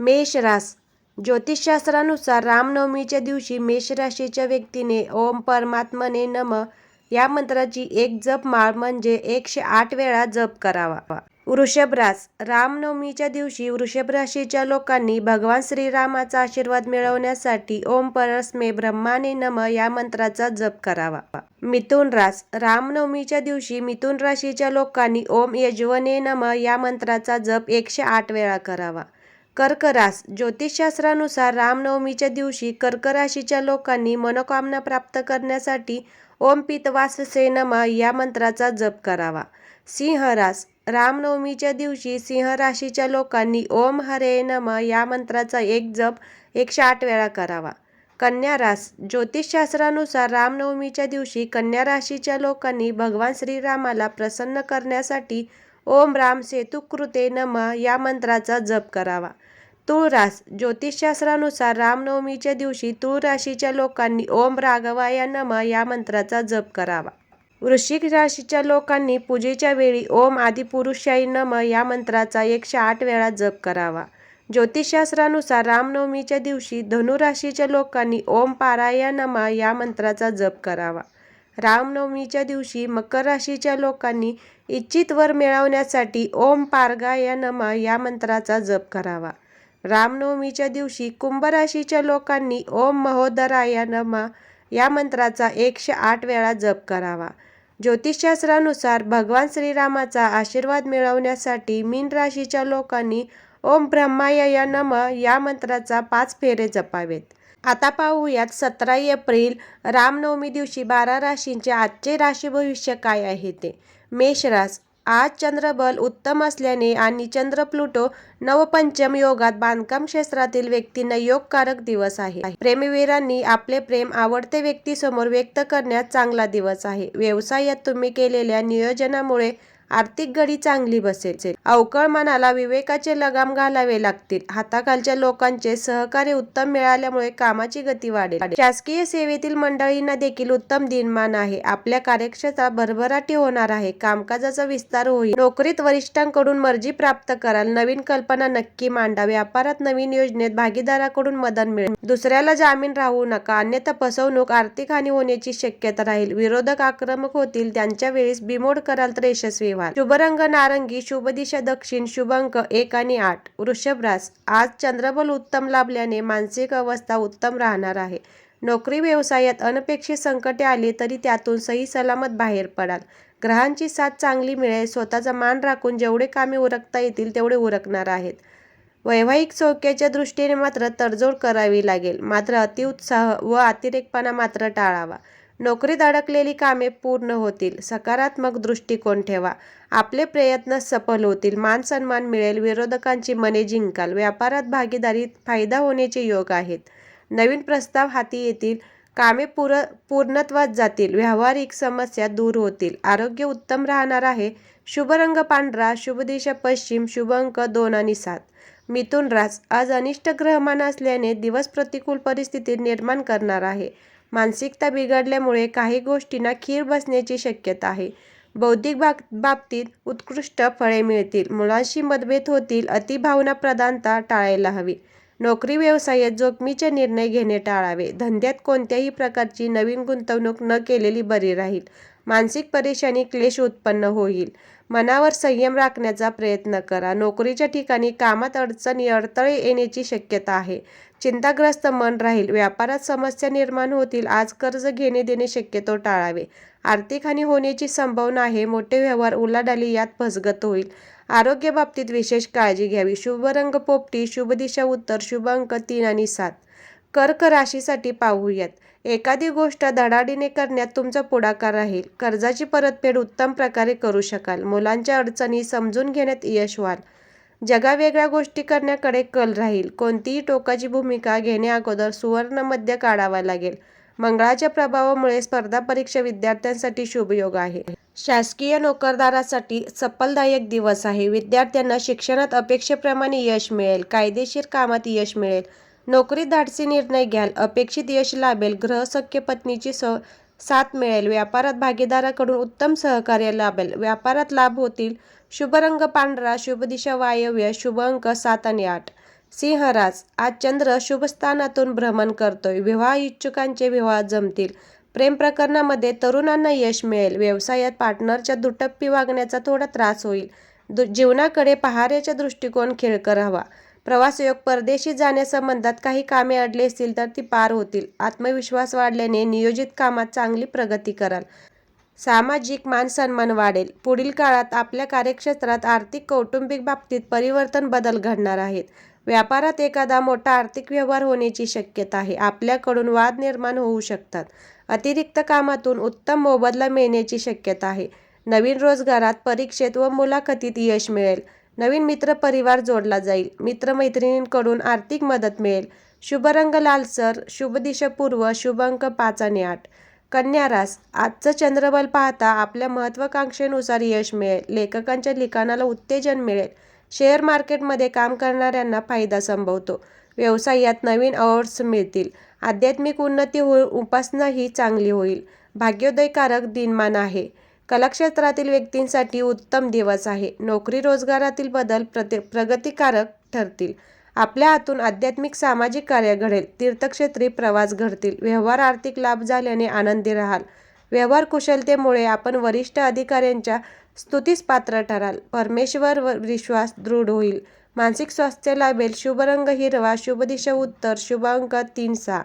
मेष रास ज्योतिषशास्त्रानुसार रामनवमीच्या दिवशी मेष राशीच्या व्यक्तीने ओम परमात्मने नम या मंत्राची एक जप माळ म्हणजे एकशे आठ वेळा जप करावा. वृषभरास. रामनवमीच्या दिवशी वृषभ राशीच्या लोकांनी भगवान श्रीरामाचा आशीर्वाद मिळवण्यासाठी ओम परस्मे ब्रह्माने नम या मंत्राचा जप करावा. मिथुन रास रामनवमीच्या दिवशी मिथुन राशीच्या लोकांनी ओम यजवने नम या मंत्राचा जप एकशे आठ वेळा करावा. कर्क रास ज्योतिषशास्त्रानुसार रामनवमीच्या दिवशी कर्क राशीच्या लोकांनी मनोकामना प्राप्त करण्यासाठी ओम पितवाससे नम या मंत्राचा जप करावा. सिंह रास रामनवमीच्या दिवशी सिंह राशीच्या लोकांनी ओम हरे नम या मंत्राचा एक जप एकशे आठ वेळा करावा. कन्या रास ज्योतिषशास्त्रानुसार रामनवमीच्या दिवशी कन्या राशीच्या लोकांनी भगवान श्रीरामाला प्रसन्न करण्यासाठी ओम राम सेतुकृते नम या मंत्राचा जप करावा. तुळ रास ज्योतिषशास्त्रानुसार रामनवमीच्या दिवशी तुळ राशीच्या लोकांनी ओम राघवाया नम या मंत्राचा जप करावा. वृश्चिक राशीच्या लोकांनी पूजेच्या वेळी ओम आदिपुरुषाय नम या मंत्राचा एकशे आठ वेळा जप करावा. ज्योतिषशास्त्रानुसार रामनवमीच्या दिवशी धनुराशीच्या लोकांनी ओम पाराया नम या मंत्राचा जप करावा. रामनवमीच्या दिवशी मकर राशीच्या लोकांनी इच्छित वर मिळवण्यासाठी ओम पारगाया नम या मंत्राचा जप करावा. रामनवमीच्या दिवशी कुंभ राशीच्या लोकांनी ओम महोदराय नम या मंत्राचा एकशे आठ वेळा जप करावा. ज्योतिषशास्त्रानुसार भगवान श्रीरामाचा आशीर्वाद मिळवण्यासाठी मीन राशीच्या लोकांनी ओम ब्रह्माय नम या मंत्राचा पाच फेरे जपावेत. आता पाहूयात सतरा एप्रिल रामनवमी दिवशी बारा राशींचे आजचे राशी भविष्य काय आहे ते. मेष रास आज चंद्रबल उत्तम असल्याने आणि चंद्र प्लुटो नवपंचम योगात बांधकाम क्षेत्रातील व्यक्तींना योगकारक दिवस आहे. प्रेमवीरांनी आपले प्रेम आवडते व्यक्तीसमोर व्यक्त करण्यात चांगला दिवस आहे. व्यवसायात तुम्ही केलेल्या नियोजनामुळे आर्थिक घडी चांगली बसेल. अवकळ मनाला विवेकाचे लगाम घालावे लागतील. हाताखालच्या लोकांचे सहकार्य उत्तम मिळाल्यामुळे कामाची गती वाढेल. शासकीय सेवेतील मंडळींना देखील उत्तम दिनमान आहे. आपल्या कार्यक्षेत्रात भरभराटी होणार आहे. कामकाजाचा विस्तार होईल. नोकरीत वरिष्ठांकडून मर्जी प्राप्त कराल. नवीन कल्पना नक्की मांडा व्यापारात नवीन योजनेत भागीदाराकडून मदत मिळेल. दुसऱ्याला जामीन राहू नका. अन्यथा फसवणूक आर्थिक हानी होण्याची शक्यता राहील. विरोधक आक्रमक होतील. त्यांच्या वेळेस बिमोड कराल तर यशस्वी ठेवाल शुभ रंग नारंगी शुभ दिशा दक्षिण शुभ अंक एक आणि आठ. वृषभ रास आज चंद्रबल उत्तम लाभल्याने मानसिक अवस्था उत्तम राहणार आहे. नोकरी व्यवसायात अनपेक्षित संकटे आली तरी त्यातून सही सलामत बाहेर पडाल. ग्रहांची साथ चांगली मिळेल स्वतःचा मान राखून जेवढे कामे उरकता येतील तेवढे उरकणार आहेत. वैवाहिक सौख्याच्या दृष्टीने मात्र तडजोड करावी लागेल. मात्र अतिउत्साह व अतिरेकपणा मात्र टाळावा. नोकरीत अडकलेली कामे पूर्ण होतील. सकारात्मक दृष्टिकोन ठेवा. आपले प्रयत्न सफल होतील. मान सन्मान मिळेल. विरोधकांची मने जिंकाल. व्यापारात भागीदारीत फायदा होण्याचे योग आहेत. नवीन प्रस्ताव हाती येतील. कामे पूर पूर्णत्वात जातील. व्यावहारिक समस्या दूर होतील. आरोग्य उत्तम राहणार आहे. शुभ रंग पांढरा शुभ दिशा पश्चिम शुभ अंक दोन आणि सात. मिथुन रास आज अनिष्ट ग्रहमान असल्याने दिवस प्रतिकूल परिस्थिती निर्माण करणार आहे. मानसिकता बिघडल्यामुळे काही गोष्टींना खीर बसण्याची शक्यता आहे. बौद्धिक बाब बाबतीत उत्कृष्ट फळे मिळतील. मुलांशी मतभेद होतील अतिभावना प्रधानता टाळायला हवी. नोकरी व्यवसायात जोखमीचे निर्णय घेणे टाळावे. धंद्यात कोणत्याही प्रकारची नवीन गुंतवणूक न केलेली बरी राहील. मानसिक परेशानी क्लेश उत्पन्न होईल. मनावर संयम राखण्याचा प्रयत्न करा. नोकरीच्या ठिकाणी कामात अडचणी अडथळे येण्याची शक्यता आहे. चिंताग्रस्त मन राहील. व्यापारात समस्या निर्माण होतील. आज कर्ज घेणे देणे शक्यतो टाळावे. आर्थिक हानी होण्याची संभावना आहे. मोठे व्यवहार उलाढाली यात फसगत होईल. आरोग्य बाबतीत विशेष काळजी घ्यावी. शुभ रंग पोपटी शुभ दिशा उत्तर शुभ अंक तीन आणि सात. कर्क राशीसाठी पाहूयात. एखादी गोष्ट धडाडीने करण्यात तुमचा पुढाकार राहील. कर्जाची परतफेड उत्तम प्रकारे करू शकाल. मुलांच्या अडचणी समजून घेण्यात यश व्हाल. जगावेगळ्या गोष्टी करण्याकडे कल राहील. कोणतीही टोकाची भूमिका घेण्याअगोदर अगोदर मध्य काढावा लागेल. मंगळाच्या प्रभावामुळे स्पर्धा परीक्षा विद्यार्थ्यांसाठी शुभयोग आहे. शासकीय नोकरदारासाठी सफलदायक दिवस आहे. विद्यार्थ्यांना शिक्षणात अपेक्षेप्रमाणे यश मिळेल. कायदेशीर कामात यश मिळेल. नोकरीत धाडसी निर्णय घ्याल. अपेक्षित यश लाभेल. ग्रहसख्य पत्नीची स साथ मिळेल. व्यापारात भागीदाराकडून उत्तम सहकार्य लाभेल. व्यापारात लाभ होतील. शुभ रंग पांढरा शुभ दिशा वायव्य शुभ अंक सात आणि आठ. सिंहराज आज चंद्र शुभस्थानातून भ्रमण करतोय. विवाह इच्छुकांचे विवाह जमतील. प्रेम प्रकरणामध्ये तरुणांना यश मिळेल. व्यवसायात पार्टनरच्या दुटप्पी वागण्याचा थोडा त्रास होईल. दु जीवनाकडे पाहण्याचा दृष्टिकोन खेळकर हवा. प्रवासयोग परदेशी जाण्यासंबंधात काही कामे अडली असतील तर ती पार होतील. आत्मविश्वास वाढल्याने नियोजित कामात चांगली प्रगती कराल. सामाजिक मानसन्मान वाढेल. पुढील काळात आपल्या कार्यक्षेत्रात आर्थिक कौटुंबिक बाबतीत परिवर्तन बदल घडणार आहेत. व्यापारात एखादा मोठा आर्थिक व्यवहार होण्याची शक्यता आहे. आपल्याकडून वाद निर्माण होऊ शकतात. अतिरिक्त कामातून उत्तम मोबदला मिळण्याची शक्यता आहे. नवीन रोजगारात परीक्षेत व मुलाखतीत यश मिळेल. नवीन मित्रपरिवार जोडला जाईल. मित्रमैत्रिणींकडून आर्थिक मदत मिळेल. शुभ रंग लालसर शुभ दिशापूर्व शुभ अंक पाच आणि आठ. कन्या रास आजचं चंद्रबल पाहता आपल्या महत्त्वाकांक्षेनुसार यश मिळेल. लेखकांच्या लिखाणाला उत्तेजन मिळेल. शेअर मार्केटमध्ये काम करणाऱ्यांना फायदा संभवतो. व्यवसायात नवीन अवॉर्ड्स मिळतील. आध्यात्मिक उन्नती हो उपासनाही चांगली होईल. भाग्योदयकारक दिनमान आहे. कलाक्षेत्रातील व्यक्तींसाठी उत्तम दिवस आहे. नोकरी रोजगारातील बदल प्रति प्रगतिकारक ठरतील. आपल्या हातून आध्यात्मिक सामाजिक कार्य घडेल. तीर्थक्षेत्री प्रवास घडतील. व्यवहार आर्थिक लाभ झाल्याने आनंदी राहाल. व्यवहार कुशलतेमुळे आपण वरिष्ठ अधिकाऱ्यांच्या स्तुतीस पात्र ठराल. परमेश्वर विश्वास दृढ होईल. मानसिक स्वास्थ्य लाभेल. शुभ रंग हिरवा. शुभ दिशा उत्तर. शुभ अंक तीन सहा.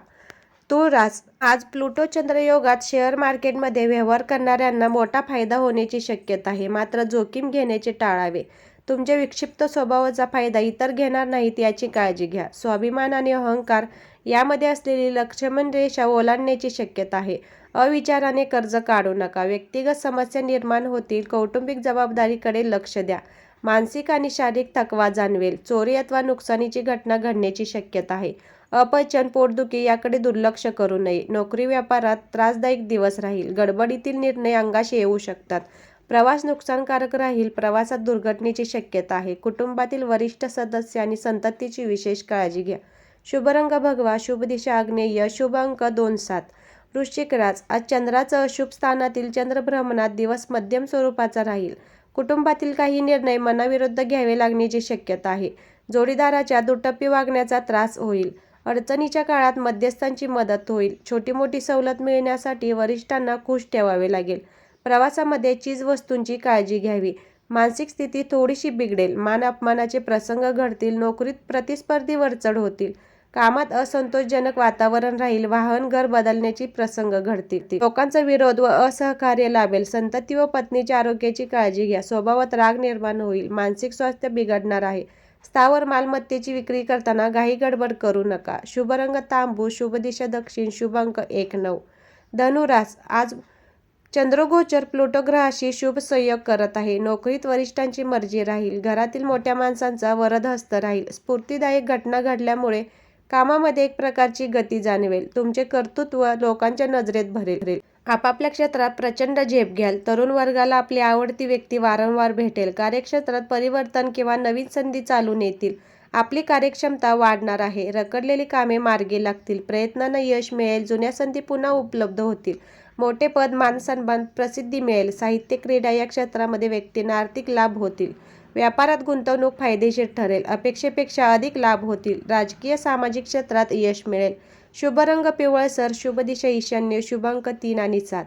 तुळरास आज प्लुटो चंद्रयोगात शेअर मार्केटमध्ये व्यवहार करणाऱ्यांना मोठा फायदा होण्याची शक्यता आहे. मात्र जोखीम घेण्याचे टाळावे. तुमच्या विक्षिप्त स्वभावाचा फायदा इतर घेणार नाहीत याची काळजी घ्या. स्वाभिमान आणि अहंकार यामध्ये असलेली लक्ष्मण रेषा ओलांडण्याची शक्यता आहे. अविचाराने कर्ज काढू नका. व्यक्तिगत समस्या निर्माण होतील. कौटुंबिक जबाबदारीकडे लक्ष द्या. मानसिक आणि शारीरिक थकवा जाणवेल. चोरी अथवा नुकसानीची घटना घडण्याची शक्यता आहे. अपचन पोटदुखी याकडे दुर्लक्ष करू नये. नोकरी व्यापारात त्रासदायक दिवस राहील. गडबडीतील निर्णय अंगाशी येऊ शकतात. प्रवास नुकसानकारक राहील. प्रवासात दुर्घटनेची शक्यता आहे. कुटुंबातील वरिष्ठ सदस्य आणि संततीची विशेष काळजी घ्या. शुभ रंग भगवा. शुभ दिशा आग्नेय. शुभ अंक दोन सात. वृश्चिक राज. आज चंद्राचं अशुभ स्थानातील चंद्रभ्रमणात दिवस मध्यम स्वरूपाचा राहील. कुटुंबातील काही निर्णय मनाविरुद्ध घ्यावे लागण्याची शक्यता आहे. जोडीदाराच्या दुटप्पी वागण्याचा त्रास होईल. अडचणीच्या काळात मध्यस्थांची मदत होईल. छोटी मोठी सवलत मिळण्यासाठी वरिष्ठांना खुश ठेवावे लागेल. प्रवासामध्ये चीज वस्तूंची काळजी घ्यावी. मानसिक स्थिती थोडीशी बिघडेल. मान अपमानाचे प्रसंग घडतील. नोकरीत प्रतिस्पर्धी वरचढ होतील. कामात असंतोषजनक वातावरण राहील वाहन घर बदलण्याची प्रसंग घडतील. लोकांचा विरोध व असहकार्य लाभेल. संतती व पत्नीच्या आरोग्याची काळजी घ्या. स्वभावात राग निर्माण होईल. मानसिक स्वास्थ्य बिघडणार आहे. स्थावर मालमत्तेची विक्री करताना घाई गडबड करू नका. शुभ रंग तांबू शुभ दिशा दक्षिण शुभ अंक एक नऊ. धनुरास आज चंद्रगोचर प्लुटो ग्रहाशी शुभ संयोग करत आहे. नोकरीत वरिष्ठांची मर्जी राहील. घरातील मोठ्या माणसांचा वरदहस्त राहील. स्फूर्तीदायक घटना घडल्यामुळे कामामध्ये एक प्रकारची गती जाणवेल. तुमचे कर्तृत्व लोकांच्या नजरेत भरेल. आपापल्या क्षेत्रात प्रचंड झेप घ्याल. तरुण वर्गाला आपली आवडती व्यक्ती वारंवार भेटेल. कार्यक्षेत्रात परिवर्तन किंवा नवीन संधी चालून येतील आपली कार्यक्षमता वाढणार आहे. रखडलेली कामे मार्गी लागतील. प्रयत्नांना यश मिळेल. जुन्या संधी पुन्हा उपलब्ध होतील. मोठे पद मानसन्मान प्रसिद्धी मिळेल. साहित्य क्रीडा या क्षेत्रामध्ये व्यक्तींना आर्थिक लाभ होतील. व्यापारात गुंतवणूक फायदेशीर ठरेल. अपेक्षेपेक्षा अधिक लाभ होतील. राजकीय सामाजिक क्षेत्रात यश मिळेल. शुभ रंग पिवळसर शुभ दिशा ईशान्य शुभांक तीन आणि सात.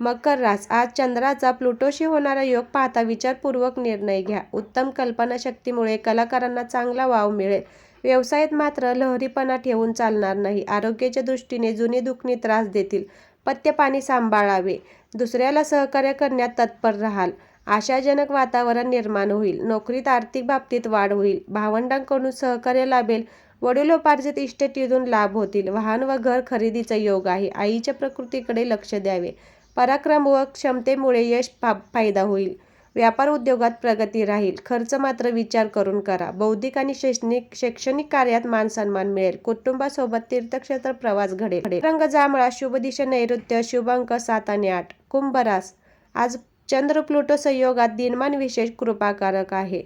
मकर रास. आज चंद्राचा प्लुटोशी होणारा योग पाहता विचारपूर्वक निर्णय घ्या. उत्तम कल्पनाशक्तीमुळे कलाकारांना चांगला वाव मिळेल. व्यवसायात मात्र लहरीपणा ठेवून चालणार नाही. आरोग्याच्या दृष्टीने जुनी दुखणी त्रास देतील. पत्यपाणी सांभाळावे. दुसऱ्याला सहकार्य करण्यात तत्पर राहाल. आशाजनक वातावरण निर्माण होईल. नोकरीत आर्थिक बाबतीत वाढ होईल. भावंडांकडून सहकार्य लाभेल. वडिलोपार्जित इस्टेटीतून लाभ होतील. वाहन व घर खरेदीचा योग आहे. आईच्या प्रकृतीकडे लक्ष द्यावे. पराक्रम व क्षमतेमुळे यश फायदा होईल. व्यापार उद्योगात प्रगती राहील. खर्च मात्र विचार करून करा. बौद्धिक आणि शैक्षणिक शैक्षणिक कार्यात मान सन्मान मिळेल. कुटुंबासोबत तीर्थक्षेत्र प्रवास घडेल. रंग जांभळा शुभ दिशा नैऋत्य शुभ अंक सात आणि आठ. कुंभरास. आज चंद्र प्लुटो संयोगात दिनमान विशेष कृपाकारक आहे.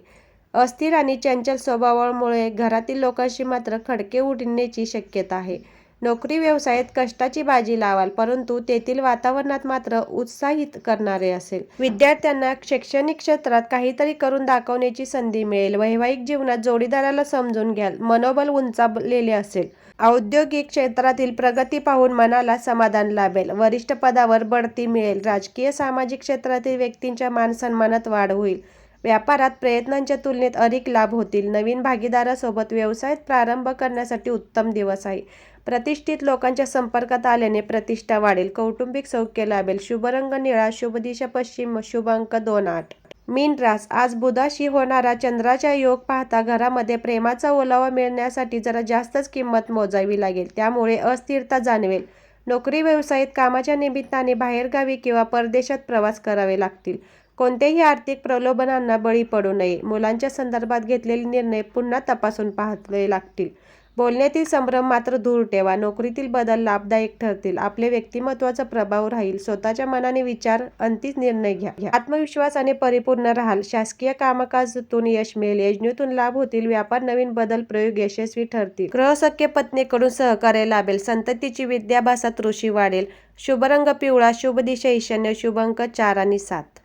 अस्थिर आणि चंचल स्वभावामुळे घरातील लोकांशी मात्र खडके उडण्याची शक्यता आहे. नोकरी व्यवसायात कष्टाची बाजी लावाल परंतु तेथील वातावरणात मात्र उत्साहित करणारे असेल. विद्यार्थ्यांना शैक्षणिक क्षेत्रात काहीतरी करून दाखवण्याची संधी मिळेल. वैवाहिक जीवनात जोडीदाराला समजून घ्याल. मनोबल उंचावलेले असेल. औद्योगिक क्षेत्रातील प्रगती पाहून मनाला समाधान लाभेल. वरिष्ठ पदावर बढती मिळेल. राजकीय सामाजिक क्षेत्रातील व्यक्तींच्या मानसन्मानात वाढ होईल. व्यापारात प्रयत्नांच्या तुलनेत अधिक लाभ होतील. नवीन भागीदारासोबत व्यवसायात प्रारंभ करण्यासाठी उत्तम दिवस आहे. प्रतिष्ठित लोकांच्या संपर्कात आल्याने प्रतिष्ठा वाढेल. कौटुंबिक सौख्य लाभेल. शुभरंग निळा शुभ दिशा पश्चिम शुभ अंक दोन आठ. मीन रास. आज बुधाशी होणारा चंद्राचा योग पाहता घरामध्ये प्रेमाचा ओलावा मिळण्यासाठी जरा जास्तच किंमत मोजावी लागेल. त्यामुळे अस्थिरता जाणवेल. नोकरी व्यवसायात कामाच्या निमित्ताने बाहेरगावी किंवा परदेशात प्रवास करावे लागतील. कोणत्याही आर्थिक प्रलोभनांना बळी पडू नये. मुलांच्या संदर्भात घेतलेले निर्णय पुन्हा तपासून पाहावे लागतील. बोलण्यातील संभ्रम मात्र दूर ठेवा. नोकरीतील बदल लाभदायक ठरतील. आपले व्यक्तिमत्वाचा प्रभाव राहील. स्वतःच्या मनाने विचार अंतिम निर्णय घ्या. आत्मविश्वासाने परिपूर्ण राहाल. शासकीय कामकाजातून यश मिळेल. योजनेतून लाभ होतील. व्यापार नवीन बदल प्रयोग यशस्वी ठरतील. ग्रहसख्य पत्नीकडून सहकार्य लाभेल. संततीची विद्याभ्यासात ऋषी वाढेल. शुभ रंग पिवळा. शुभ दिशा ईशान्य. शुभ अंक चार आणि सात.